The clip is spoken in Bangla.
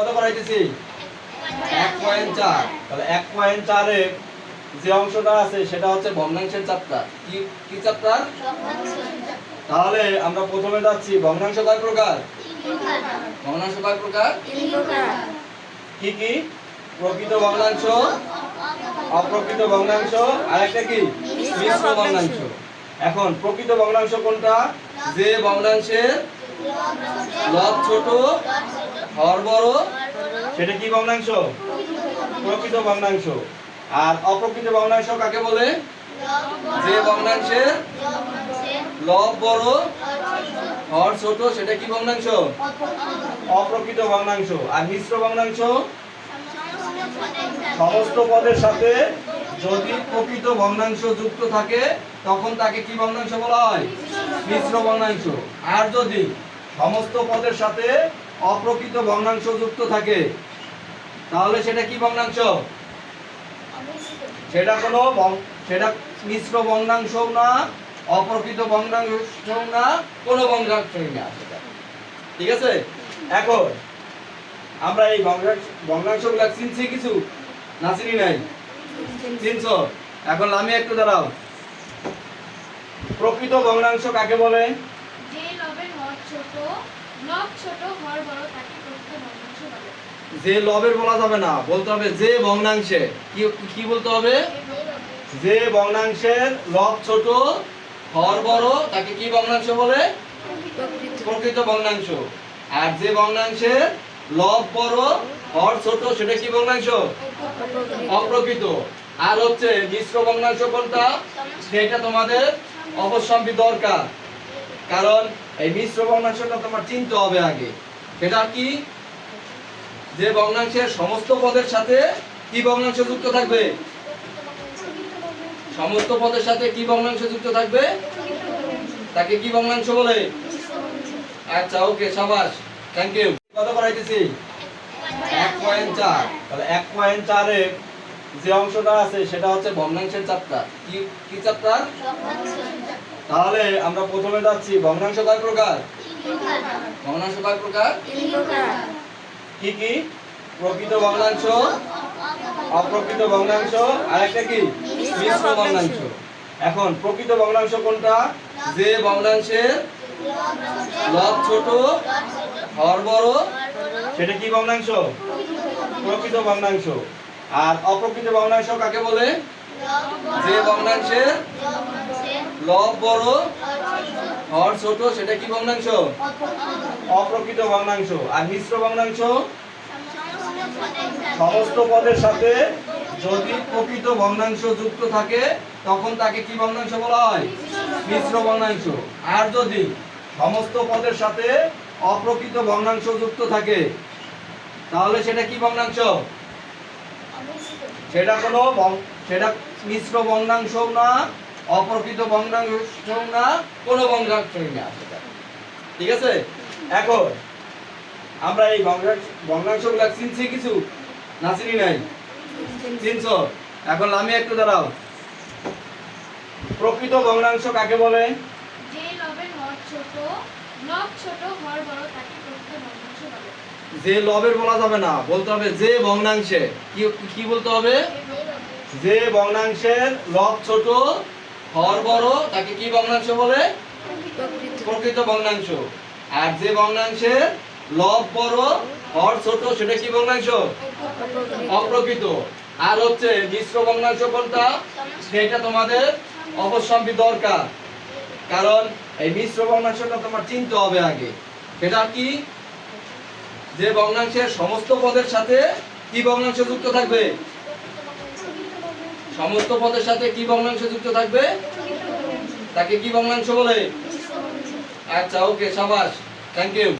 কত করাইতেছি এক তাহলে এক পয়েন্ট যে অংশটা আছে, সেটা হচ্ছে ভগ্নাংশের চাপটা। কি কি চাপটা? তাহলে আমরা প্রথমে যাচ্ছি, ভগ্নাংশ কয় প্রকার? ভগ্নাংশ কয় প্রকার? কি কি? প্রকৃত ভগ্নাংশ, অপ্রকৃত ভগ্নাংশ আর একটা কি? মিশ্র ভগ্নাংশ। এখন প্রকৃত ভগ্নাংশ কোনটা? যে ভগ্নাংশের লব ছোট হর বড়। সেটা কি ভগ্নাংশ? প্রকৃত ভগ্নাংশ। আর অপ্রকৃত ভগ্নাংশ কাকে বলে? যে ভগ্নাংশের লব বড় হর ছোট সেটা কি ভগ্নাংশ? অপ্রকৃত ভগ্নাংশ। আর মিশ্র ভগ্নাংশ? সমস্ত পদের সাথে যদি প্রকৃত ভগ্নাংশ যুক্ত থাকে তখন তাকে কি ভগ্নাংশ বলা হয়? মিশ্র ভগ্নাংশ। আর যদি সমস্ত পদের সাথে অপ্রকৃত ভগ্নাংশ যুক্ত থাকে। তাহলে সেটা কি ভগ্নাংশ? সেটা কোনো সেটা মিশ্র ভগ্নাংশ না, অপ্রকৃত ভগ্নাংশ না, কোনো ভগ্নাংশই না সেটা। ঠিক আছে? এখন আমরা এই ভগ্নাংশ, ভগ্নাংশগুলো চিনছি কিছু? না চিনি নাই? চিনছো? এখন আমি একটু দাঁড়াও। প্রকৃত ভগ্নাংশ কাকে বলে? ছোট লব ছোট হর বড় তাকে প্রকৃত ভগ্নাংশ বলে। যে লবের বলা যাবে না বলতে হবে যে ভগ্নাংশে। কি কি বলতে হবে? যে ভগ্নাংশের লব ছোট হর বড় তাকে কি ভগ্নাংশ বলে? প্রকৃত। ভগ্নাংশ। আর যে ভগ্নাংশের লব বড় হর ছোট সেটা কি ভগ্নাংশ? অপ্রকৃত। আর হচ্ছে মিশ্র ভগ্নাংশ কোনটা? সেটা তোমাদের অবশ্যই দরকার। কারণ এই মিশ্র ভগ্নাংশটা তোমার চিনতে হবে আগে। সেটা কি? যে ভগ্নাংশের সমস্ত পদের সাথে কি ভগ্নাংশ যুক্ত থাকবে? সমস্ত পদের সাথে কি ভগ্নাংশ যুক্ত থাকবে? তাকে কি ভগ্নাংশ বলে? আচ্ছা ওকে, সাবাস থ্যাংক ইউ কত করাইতেছি এক পয়েন্ট চার। তাহলে এক পয়েন্ট চারে যে অংশটা আছে, সেটা হচ্ছে ভগ্নাংশের চাপটা। কি কি চাপটা। তাহলে আমরা প্রথমে যাচ্ছি, ভগ্নাংশ কয় প্রকার? ভগ্নাংশ কয় প্রকার? কি কি? প্রকৃত ভগ্নাংশ, অপ্রকৃত ভগ্নাংশ আর একটা কি? মিশ্র ভগ্নাংশ। এখন, প্রকৃত ভগ্নাংশ কোনটা? যে ভগ্নাংশের লব ছোট, হর বড়, সেটা কি ভগ্নাংশ? প্রকৃত ভগ্নাংশ। আর অপ্রকৃত ভগ্নাংশ কাকে বলে? যে ভগ্নাংশের লব বড় হর ছোট, সেটা কি ভগ্নাংশ অপ্রকৃত ভগ্নাংশ আর মিশ্র ভগ্নাংশ সমস্ত পদের সাথে যদি প্রকৃত ভগ্নাংশ যুক্ত থাকে, তখন তাকে কি ভগ্নাংশ বলা হয়? মিশ্র ভগ্নাংশ আর যদি সমস্ত পদের সাথে অপ্রকৃত ভগ্নাংশ যুক্ত থাকে, তাহলে সেটা কি ভগ্নাংশ সেটা কোনো সেটা মিশ্র ভগ্নাংশ না, অপ্রকৃত ভগ্নাংশ না, কোনো ভগ্নাংশই না সেটা। ঠিক আছে? এখন, আমরা এই ভগ্নাংশ ভগ্নাংশগুলো চিনছি কিছু? না চিনি নাই? চিনছো? এখন আমি একটু দাঁড়াও। প্রকৃত ভগ্নাংশ কাকে বলে? যে ছোট, লব ছোট হর বড়, তাকে প্রকৃত ভগ্নাংশ বলে। যে লবের বলা যাবে না, বলতে হবে যে ভগ্নাংশে। কি বলতে হবে? যে ভগ্নাংশের লব ছোট, হর বড়, তাকে কি ভগ্নাংশ বলে? প্রকৃত ভগ্নাংশ। আর যে ভগ্নাংশের লব বড়, হর ছোট, সেটা কি ভগ্নাংশ? অপ্রকৃত। আর হচ্ছে মিশ্র ভগ্নাংশ কোনটা? সেটা তোমাদের অবশ্যই দরকার। কারণ এই মিশ্র ভগ্নাংশটা তোমার চিনতে হবে আগে। সেটা কি? যে ভগ্নাংশের সমস্ত পদের সাথে কি ভগ্নাংশ যুক্ত থাকবে? সমস্ত পদের সাথে কি ভগ্নাংশ যুক্ত থাকবে? তাকে কি ভগ্নাংশ বলে? আচ্ছা ওকে, সাবাস থ্যাংক ইউ